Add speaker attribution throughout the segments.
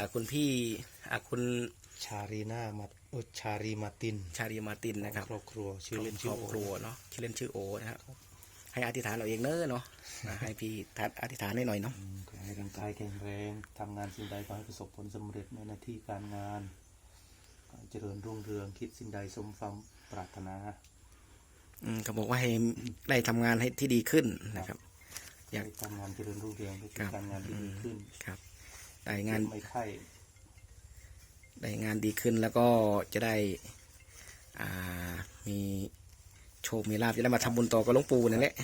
Speaker 1: อ่าคุณพี่อ่าคุณ
Speaker 2: ชารีนามาอุยชารีมาติน
Speaker 1: ชาลีมาร์ตินนะครับ
Speaker 2: ครอบครัวชื่อเล่น
Speaker 1: ค
Speaker 2: ชื่
Speaker 1: ร
Speaker 2: อ
Speaker 1: อบ
Speaker 2: โอ
Speaker 1: ครัวเนาะชื่อเล่นชื่อโอนะครับให้อธิษฐานเราเองเนอะเนาะอ่าให้พี่ทัดอธิษฐานให้หน่อยเนาะ
Speaker 2: อืมขอให้ร่างกายแข็งแรงทำงานสิ่งใดขอให้ประสบผลสำเร็จในหน้าที่การงานขอให้เจริญรุ่งเรืองคิดสิ่งใดสมความปรารถนา
Speaker 1: อืมเขาบอกว่าให้ได้ทำงานให้ที่ดีขึ้นนะครับ อยาก
Speaker 2: ให้การงานเจริญรุ่งเรืองได้
Speaker 1: ครับ
Speaker 2: การงานที่ดีขึ้น
Speaker 1: ครับ ได้งาน
Speaker 2: ไม่ไข้
Speaker 1: ได้งานดีขึ้นแล้วก็จะได้อ่ามีโชคมีลาภจะได้มาทำบุญต่อกับหลวงปู่นั่นแหละ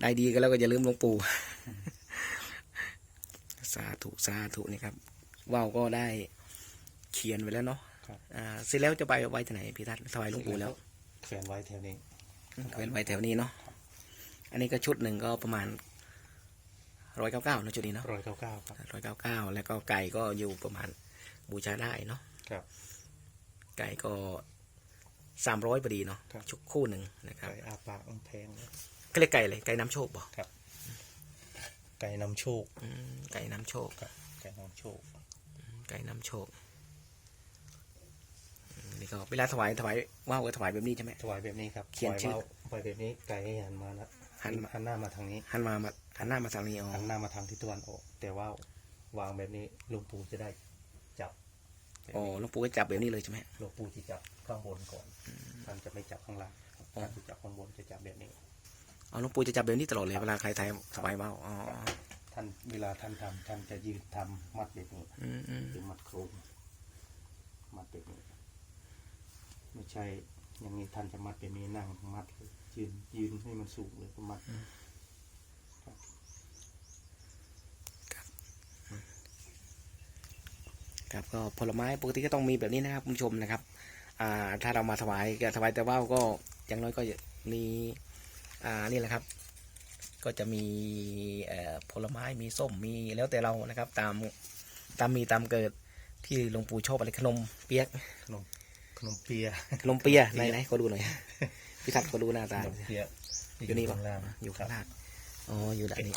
Speaker 1: ได้ดีก็แล้วก็อย่าลืมหลวงปู่สาธุสาธุนี่ครับว่าวก็ได้เขียนไว้แล้วเนาะ
Speaker 2: ครับ
Speaker 1: อ่าเสร็จแล้วจะไปไว้ที่ไหนพี่ทัศน์ถวายหลวงปู่แล้ว
Speaker 2: แขวนไว้แถวนี้
Speaker 1: เว้นไว้แถวนี้เนาะอันนี้ก็ชุดหนึ่งก็ประมาณ ร้อยเก้าเก้านะชุดนี้เนาะ
Speaker 2: ร้อยเก้าเก้าครับ
Speaker 1: ร้อยเก้าเก้าแล้วก็ไก่ก็อยู่ประมาณบูชาได้เนาะ
Speaker 2: ครับ
Speaker 1: ไก่ก็สามร้อยพอดีเนาะ
Speaker 2: ครับ
Speaker 1: ชุดคู่หนึ่งนะครับ
Speaker 2: ไก่อาปากมันแพงนะ
Speaker 1: ก็เรียกไก่เลยไก่น้ำโชคบ่
Speaker 2: ไก่นำโชค
Speaker 1: อืมไก่น้ำโชค
Speaker 2: ครับไก่นำโชค
Speaker 1: ไก่น้ำโชคอืมนี่ก็เวลาถวายถวายว่าวก็ถวายแบบนี้ใช่ไหม
Speaker 2: ถวายแบบนี้ครับ
Speaker 1: เขียนชื่อ
Speaker 2: ถวาถวายแบบนี้ไก่ให้หันมานะ
Speaker 1: หัน
Speaker 2: หันหน้ามาทางนี้
Speaker 1: หันมามา หันหน้ามาทางนี้อ๋อ
Speaker 2: หันหน้ามาทางทิศตะวันออก แต่ว่าวางแบบนี้หลวงปู่จะได้จับแบบ
Speaker 1: อ๋อ
Speaker 2: นี้
Speaker 1: หลวงปู่ก็จับแบบนี้เลยใช่ไหม
Speaker 2: หลวงปู่จะจับข้างบนก่อนท่านจะไม่จับข้างล่าง
Speaker 1: อ๋อ
Speaker 2: ท่านจะจับข้างบนจะจับแบบนี้
Speaker 1: อ๋อหลวงปู่จะจับแบบนี้ตลอดเลยเวลาใครถวายถวายว่าวอ๋อ
Speaker 2: ท่านเวลาท่านทำท่านจะยืนทำมัดแบบนี้
Speaker 1: อืมอืม
Speaker 2: คือมัดโครงมัดแบบนี้ไม่ใช่อย่างนี้ท่านจะมัดแบบนี้นั่งมัดเลยยืนยืนให้มันสูงเลยก็มัด
Speaker 1: ครับก็ผลไม้ปกติก็ต้องมีแบบนี้นะครับคุณผู้ชมนะครับอ่าถ้าเรามาถวายก็ถวายแต่ว่าวก็อย่างน้อยก็มีอ่านี่แหละครับ ก็จะมีเอ่อผลไม้มีส้มมีแล้วแต่เรานะครับ ตามตามมีตามเกิดที่หลวงปู่ชอบอะไรขนมเปี๊ยก
Speaker 2: ขนมขนมเปีย
Speaker 1: ขนมเปี๊ยะไหนไหนขอดูหน่อยพี่ทัศน์ขอดูหน้า
Speaker 2: ข
Speaker 1: ตา
Speaker 2: นมเปีย
Speaker 1: อยู่นี่ปะ
Speaker 2: ข้างล่าง
Speaker 1: อยู่ข้างล่างอ๋ออยู่ด้านนี้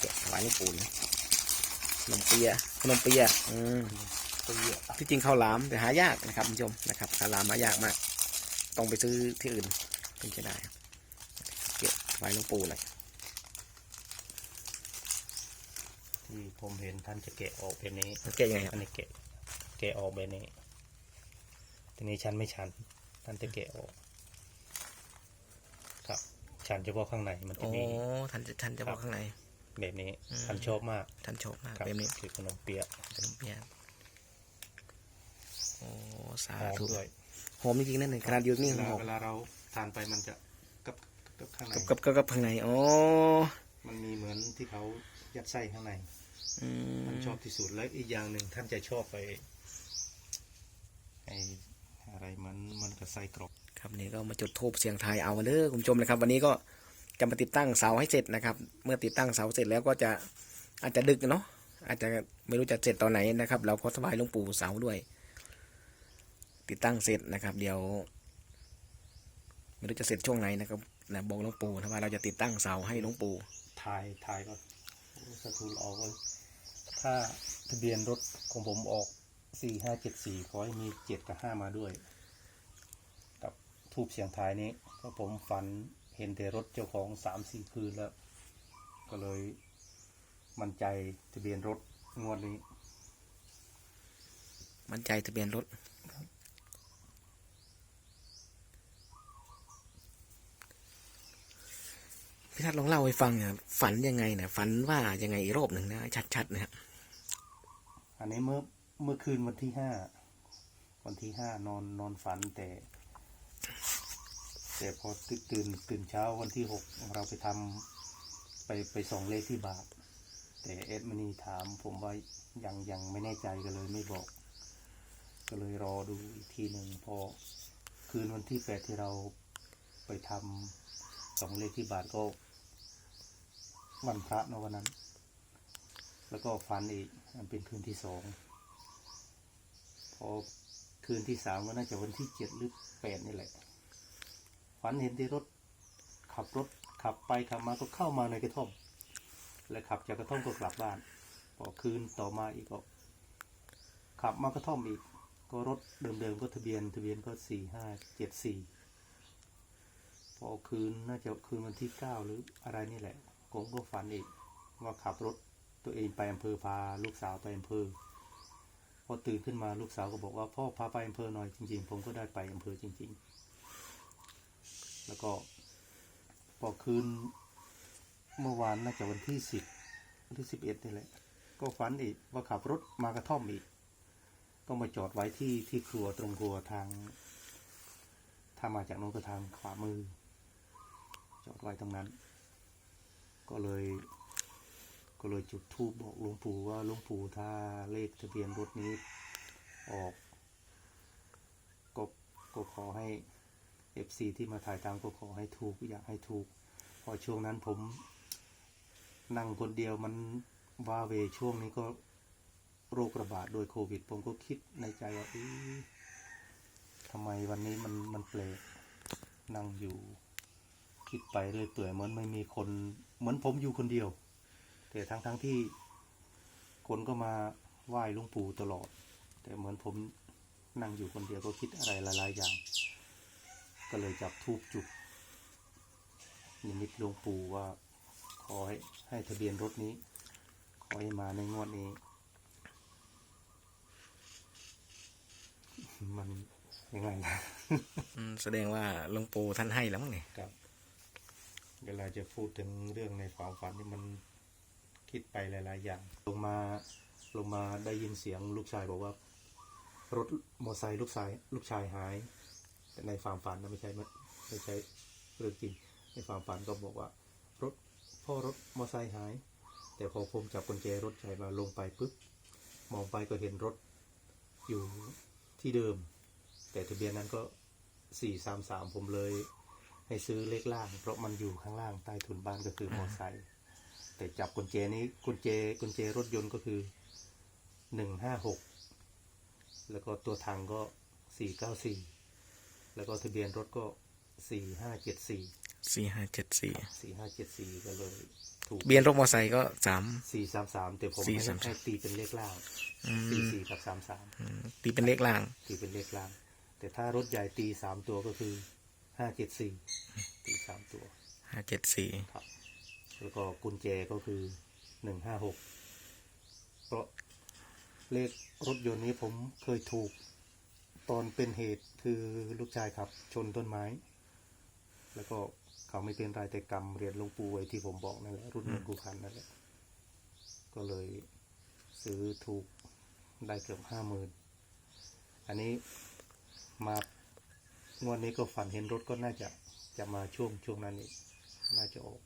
Speaker 1: แกะถวายหลวงปู่นะขนมเปี๊ยะข นมเปี๊ยะอืม
Speaker 2: เปีย
Speaker 1: ที่จริงข้าวหลามแต่หายากนะครับคุณผู้ชมนะครับข้าวหลามหายากมาก ต้องไปซื้อที่อื่นถึงจะได้เก็บไว้หลวงปู่หน่อย
Speaker 2: ที่ผมเห็นท่านจะแกะออกแบบนี้
Speaker 1: มันแก้ยังไงค
Speaker 2: อั
Speaker 1: รับ
Speaker 2: นนี้แกะแกะออกแบบนี้ทีนี้ชั้นไม่ชันท่านจะแกะออก ครับชันเฉพาะข้างในมันจะ
Speaker 1: โอ้
Speaker 2: มี
Speaker 1: ท่านจะท่านจะบอกข้างใน
Speaker 2: แบบนี้
Speaker 1: อืม
Speaker 2: ท่านชอบมาก
Speaker 1: ท่านชอบมาก
Speaker 2: ครับ
Speaker 1: แบบนี้
Speaker 2: คือขนมเปียะ
Speaker 1: ขนมเปี๊ยะโอ้สา
Speaker 2: หอม
Speaker 1: ธุ
Speaker 2: ด้วย
Speaker 1: หอมจริงๆนั่นเลยขนาดอยู่นี่
Speaker 2: เว
Speaker 1: ห
Speaker 2: ลา
Speaker 1: อม
Speaker 2: เวลาเราทานไปมันจะกับกับข้างใน
Speaker 1: กับกับกับกับข้างในอ๋อ
Speaker 2: มันมีเหมือนที่เขายัดไส้ข้างใน
Speaker 1: อืม
Speaker 2: มันชอบที่สุดแล้วอีกอย่างหนึ่งท่านจะชอบไปไออะไรเหมันมันกับไส้กรอก
Speaker 1: ครับนี่ก็มาจุดทูบเสียงทายเอากันเด้อคุณผู้ชมนะครับ วันนี้ก็ จะมาติดตั้งเสาให้เสร็จนะครับ เมื่อติดตั้งเสาเสร็จแล้วก็จะอาจจะดึกเนาะอาจจะไม่รู้จะเสร็จตอนไหนนะครับ เราขอถวายลงปู่เสาด้วย ติดตั้งเสร็จนะครับ เดี๋ยวไม่รู้จะเสร็จช่วงไหนนะครับนะบอกหลวงปู่ถ้าว่าเราจะติดตั้งเสาให้หลวงปู่
Speaker 2: ทายทายก็สถูลออกเลยถ้าทะเบียนรถของผมออกสี่ห้าเจ็ดสี่ขอให้มีเจ็ดกับห้ามาด้วย กับทูบเสียงทายนี้เพราะผมฝัน เห็นแต่รถเจ้าของสามสี่คืนแล้ว ก็เลยมั่นใจทะเบียนรถงวดนี้
Speaker 1: มั่นใจทะเบียนรถพี่ทัศน์ลองเล่าให้ฟังนะฝันยังไงนะฝันว่ายังไงอีกรอบหนึ่งนะชัดๆนะครับ
Speaker 2: อันนี้เมื่อเมื่อคืนวันที่ห้าวันที่ห้านอนนอนฝันแต่ แต่พอตื่นตื่นเช้าวันที่หกเราไปทำไปไปส่องเลขที่บาทแต่เอ็ดมินีถามผมว่ายังยังไม่แน่ใจก็เลยไม่บอก ก็เลยรอดูอีกทีหนึ่งพอคืนวันที่แปดที่เราไปทำส่องเลขที่บาทก็วันพระเนอะวันนั้น แล้วก็ฝันอีกมันเป็นคืนที่สองพอคืนที่สามก็น่าจะวันที่เจ็ดหรือแปดนี่แหละ ฝันเห็นที่รถ ขับรถขับไปขับมาก็เข้ามาในกระท่อม และขับจากกระท่อมก็กลับบ้านพอคืนต่อมาอีกก็ ขับมากระท่อมอีก ก็รถเดิมๆก็ทะเบียนทะเบียนก็สี่ห้าเจ็ดสี่พอคืนน่าจะคืนวันที่เก้าหรืออะไรนี่แหละผมก็ฝันอีกว่าขับรถตัวเองไปอำเภอพาลูกสาวไปอำเภอพอตื่นขึ้นมาลูกสาวก็บอกว่าพ่อพาไปอำเภอหน่อยจริง ๆ ผมก็ได้ไปอำเภอจริง ๆ แล้วก็พอคืนเมื่อวานน่าจะวันที่สิบหรือสิบเอ็ดนี่แหละ ก็ฝันอีกว่าขับรถมากระท่อมอีก ก็มาจอดไว้ที่ที่ครัวตรงครัวทางถ้ามาจากโน้นก็ทางขวามือ จอดไว้ตรงนั้น ก็เลย ก็เลยจุดธูปบอกหลวงปู่ว่าหลวงปู่ถ้าเลขทะเบียนรถนี้ออก ก็ก็ขอให้ เอฟซีที่มาถ่ายตามก็ขอให้ถูกอยากให้ถูกพอช่วงนั้นผมนั่งคนเดียวมันว่าเวช่วงนี้ก็โรคระบาดโดยโควิด ผมก็คิดในใจว่าอ๊ะทำไมวันนี้มันมันเปลกนั่งอยู่ คิดไปเรื่อยเปื่อยเหมือนไม่มีคนเหมือนผมอยู่คนเดียว แต่ทั้งทั้งที่ คนก็มาไหว้ลุงปู่ตลอด แต่เหมือนผมนั่งอยู่คนเดียวก็คิดอะไรหลายๆอย่าง ก็เลยจับทูบจุดนิมิตหลวงปู่ว่าขอให้ให้ทะเบียนรถนี้ ขอให้มาในงวดนี้ มันยังไงนะ
Speaker 1: อืมแสดงว่าหลวงปู่ท่านให้แล้วมั้งเนี่ย
Speaker 2: ครับ เวลาจะพูดถึงเรื่องในความฝันนี่มันคิดไปหลาย ๆ อย่าง ลงมาลงมาได้ยินเสียงลูกชายบอกว่า รถมอไซค์ลูกชาย ลูกชายหาย แต่ในความฝันนะไม่ใช่ไม่ใช่เรื่องจริงในความฝันก็บอกว่ารถพ่อรถมอไซค์หาย แต่พอผมจับกุญแจรถชายมาลงไปปุ๊บมองไปก็เห็นรถอยู่ที่เดิม แต่ทะเบียนนั้นก็สี่สามสามผมเลย ให้ซื้อเลขล่าง เพราะมันอยู่ข้างล่างใต้ถุนบ้านก็คือมอไซค์แต่จับกุญแจนี้กุญแจกุญแจรถยนต์ก็คือหนึ่งห้าหกแล้วก็ตัวทางก็สี่เก้าสี่ แล้วก็ทะเบียนรถก็สี่ห้าเจ็ดสี่
Speaker 1: สี่ห้าเจ็ดสี่
Speaker 2: สี่ห้าเจ็ดสี่ก็เลยถูก
Speaker 1: เบียนรถมอไซค์ก็สาม
Speaker 2: สี่สามสามแต่ผม
Speaker 1: สี่
Speaker 2: ให้
Speaker 1: สามสาม
Speaker 2: ให้ตีเป็นเลขล่าง
Speaker 1: อืม
Speaker 2: สี่สี่กับสามสาม
Speaker 1: อืมตีเป็นเลขล่าง
Speaker 2: ตีเป็นเลขล่าง แต่ถ้ารถใหญ่ตีสามตัวก็คือห้าเจ็ดสี่ตีสามตัว
Speaker 1: ห้าเจ็ดสี่
Speaker 2: ครับ แล้วก็กุญแจก็คือหนึ่งห้าหกเพราะเลขรถยนต์นี้ผมเคยถูก ตอนเป็นเหตุคือลูกชายขับ ชนต้นไม้ แล้วก็เขาไม่เป็นไรแต่กรรมเรียนหลวงปู่ไว้ที่ผมบอกนั่นแหละรุ่นเงินกูคันนั่นแหละก็เลยซื้อถูกได้เกือบห้าหมื่นอันนี้มางวดนี้ก็ฝันเห็นรถก็น่าจะจะมาช่วงช่วงนั้นอีกน่าจะออก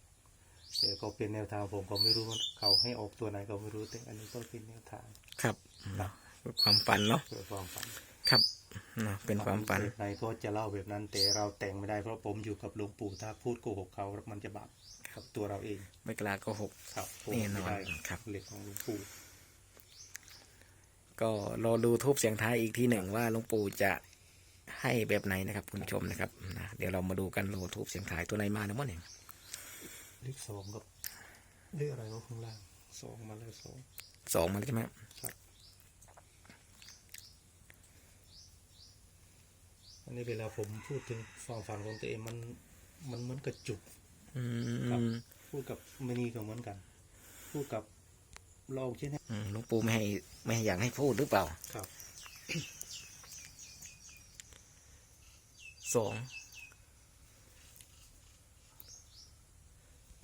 Speaker 2: แต่ก็เป็นแนวทางผมก็ไม่รู้ว่าเขาให้ออกตัวไหนก็ไม่รู้แต่อันนี้ก็เป็นแนวทาง
Speaker 1: ครับเนาะความฝันเนาะ
Speaker 2: เพื่อความฝัน
Speaker 1: ครับเนาะเป็นความฝัน
Speaker 2: แบบไหนก็จะเล่าแบบนั้น แต่เราแต่งไม่ได้เพราะผมอยู่กับหลวงปู่ถ้าพูดโกหกเขามันจะบาปกับตัวเราเอง
Speaker 1: ไม่กล้าโกหก
Speaker 2: ครับโกห
Speaker 1: แน่
Speaker 2: ก
Speaker 1: น
Speaker 2: ไม่
Speaker 1: อน
Speaker 2: ได้
Speaker 1: ครับ
Speaker 2: เหล็กของหลวงปู่
Speaker 1: ก็รอดูทูบเสียงท้ายอีกทีหนึ่งว่าหลวงปู่จะให้แบบไหนนะครับ คุณผู้ชมนะครับนะเดี๋ยวเรามาดูกันโลทูบเสียงท้ายตัวไหนมานะมั้งเนี่ย
Speaker 2: เลขสองกับเลขอะไรก็ข้างล่างสองมาแล้วสอง
Speaker 1: สองมันใช่ไหม
Speaker 2: ครับ อันนี้เวลาผมพูดถึงความฝันของตัวเองมันมันเหมือนกระจุก
Speaker 1: อื
Speaker 2: ครับ
Speaker 1: ม
Speaker 2: พูดกับมณีก็เหมือนกัน พูดกับเราใช่ไหม
Speaker 1: อืมหลวงปู่ไม่ให้ไม่ให้อยากให้พูดหรือเปล่า
Speaker 2: ครับ
Speaker 1: สอง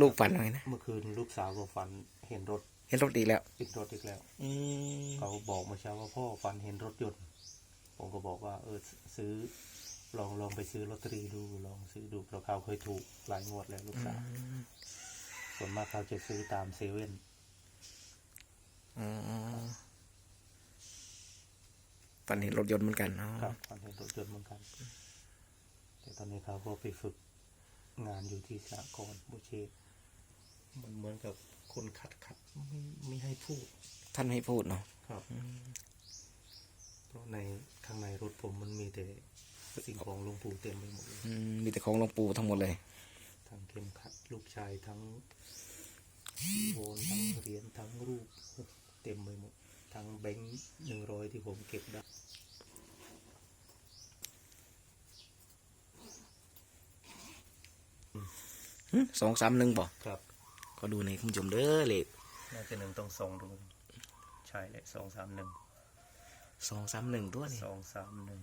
Speaker 1: ลูกฝันอะไรนะ
Speaker 2: เมื่อคืนลูกสาวก็ฝันเห็นรถ
Speaker 1: เห็นรถอีกแล้ว
Speaker 2: ติดรถอีกแล้ว
Speaker 1: อืม
Speaker 2: เขาบอกเมาเช้าว่าพ่อฝันเห็นรถยนต์ ผมก็บอกว่า เออซื้อ ลองลองไปซื้อลอตเตอรี่ดู ลองซื้อดูเพราะเขาเคยถูกหลายงวดแล้วลูกสาวส่วนมากเขาจะซื้อตามเซเว่น
Speaker 1: อ๋อฝันเห็นรถยนต์เหมือนกันอ๋อ
Speaker 2: ครับฝันเห็นรถยนต์เหมือนกัน แต่ตอนนี้เขาก็ไปฝึกงานอยู่ที่สากลบุเชษมันเหมือนกับคนขัดขัดไม่ไม่ให้พูด
Speaker 1: ท่านไม่พูดเนาะ
Speaker 2: ครับเพราะในข้างในรถผมมันมีแต่ สิ่งของหลวงปู่เต็มไปหมดเลย
Speaker 1: อืมมีแต่ของหลวงปู่ทั้งหมดเลย
Speaker 2: ทั้งเข็มขัดลูกชายทั้งโวนทั้งเหรียญทั้งรูปเเต็มไปหมดทั้งแบงค์หนึ่งร้อยที่ผมเก็บได้
Speaker 1: สองสามหนึ่งบอก
Speaker 2: ครับ
Speaker 1: ก็ดูในคุณผู้ชมเด้อเลข
Speaker 2: น่าจะหนึ่งต้องสองดูใช่เลยสองสามหนึ่ง
Speaker 1: สองสามหนึ่งตัวนี่
Speaker 2: สองสามหนึ่ง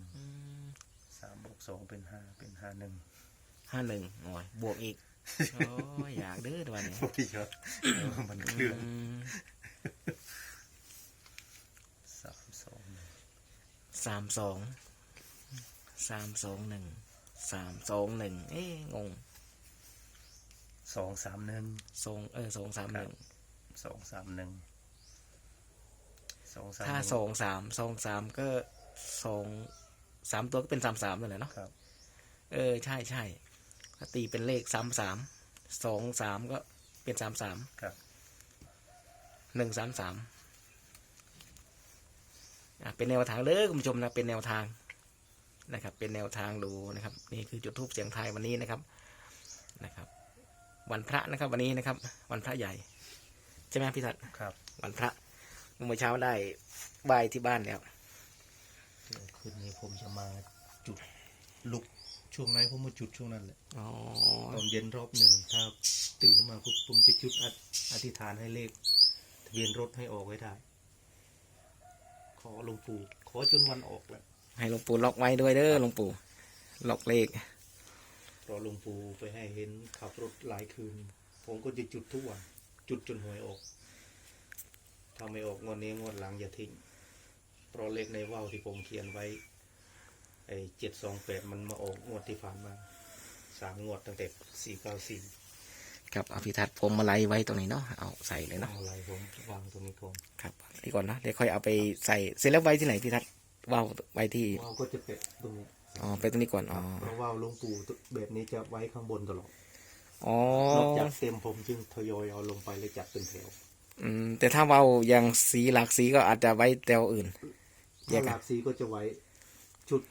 Speaker 2: สามบวกสองเป็นห้าเป็นห้าหนึ่ง
Speaker 1: ห้าหนึ่งหน่อยบวกอีกโอ้ยอยากเด้อตัวนี้
Speaker 2: โอ้ยเยอะมันเคลื่อน
Speaker 1: อืม
Speaker 2: สามสองหนึ่ง
Speaker 1: สามสองสามสองหนึ่งสามสองหนึ่งเอ๊ะงง
Speaker 2: สองสามหนึ่ง
Speaker 1: สองเออสองสามหนึ่ง
Speaker 2: สองสามหนึ่งสองสาม
Speaker 1: ถ้า
Speaker 2: หนึ่
Speaker 1: สองสามสองสามก็สอง สามตัวก็เป็นสามสามนั่นแหละเนาะ
Speaker 2: ครับ
Speaker 1: เออใช่ใช่ถ้าตีเป็นเลขสามสามสองสามก็เป็นสามสาม
Speaker 2: ครับ
Speaker 1: หนึ่งสามสามอะเป็นแนวทางเลยคุณผู้ชมนะเป็นแนวทางนะครับ เป็นแนวทางดูนะครับ นี่คือจุดทูปเสียงไทายวันนี้นะครับนะครับ วันพระนะครับ วันนี้นะครับ วันพระใหญ่ ใช่ไหมพี่ทัศน์
Speaker 2: ครับ
Speaker 1: วันพระเมื่อเช้าได้บายที่บ้านแล้ว
Speaker 2: เดี๋ยว คืนนี้ผมจะมาจุดลุกช่วงไหนผมมาจุดช่วงนั้นแหละ
Speaker 1: อ๋อ
Speaker 2: ตอนเย็นรอบหนึ่งถ้าตื่นขึ้นมาปุ๊บผมจะจุดอธิอธิษฐานให้เลขทะเบียนรถให้ออกไว้ได้ ขอหลวงปู่ขอจนวันออกแหละ
Speaker 1: ให้หลวงปู่ล็อกไว้ด้วยเด้อหลวงปู่ล็อกเลข
Speaker 2: รอหลวงปู่ไปให้เห็นขับรถหลายคืน ผมก็จะจุดทุกวันจุดจนหวยออกถ้าไม่ออกงวดนี้งวดหลังอย่าทิ้ง เพราะเลขในว่าวที่ผมเขียนไว้ไอ้เจ็ดสองแปดมันมาออกงวดที่ผ่านมาสามงวดตั้งแต่สี่เก้าสี่
Speaker 1: ครับเอาพิทัศน์ผมมาไล่ไว้ตรงนี้เนาะเอาใส่เลยเนาะ
Speaker 2: อะไรผมวางตรงนี้ก่อน
Speaker 1: ครับนี่ก่อนนะเดี๋ยวค่อยเอาไปใส่เสร็จแล้วไว้ที่ไหนพิทัศน์ว่าวไว้ที่
Speaker 2: ว่าวก็จะเป็ดตรงนี้
Speaker 1: อ๋อไปตรงนี้ก่อนอ๋อ
Speaker 2: เพราะว่าวหลวงปู่แบบนี้จะไว้ข้างบนตลอด
Speaker 1: อ๋อน
Speaker 2: อกจากเต็มผมจึงทยอยเอาลงไปเลยจัดเป็นแถว
Speaker 1: อืมแต่ถ้าว่าวยังสีหลากสีก็อาจจะไว้แถวอื่น แย
Speaker 2: กห
Speaker 1: กัน
Speaker 2: ลากสีก็จะไว้ ชุด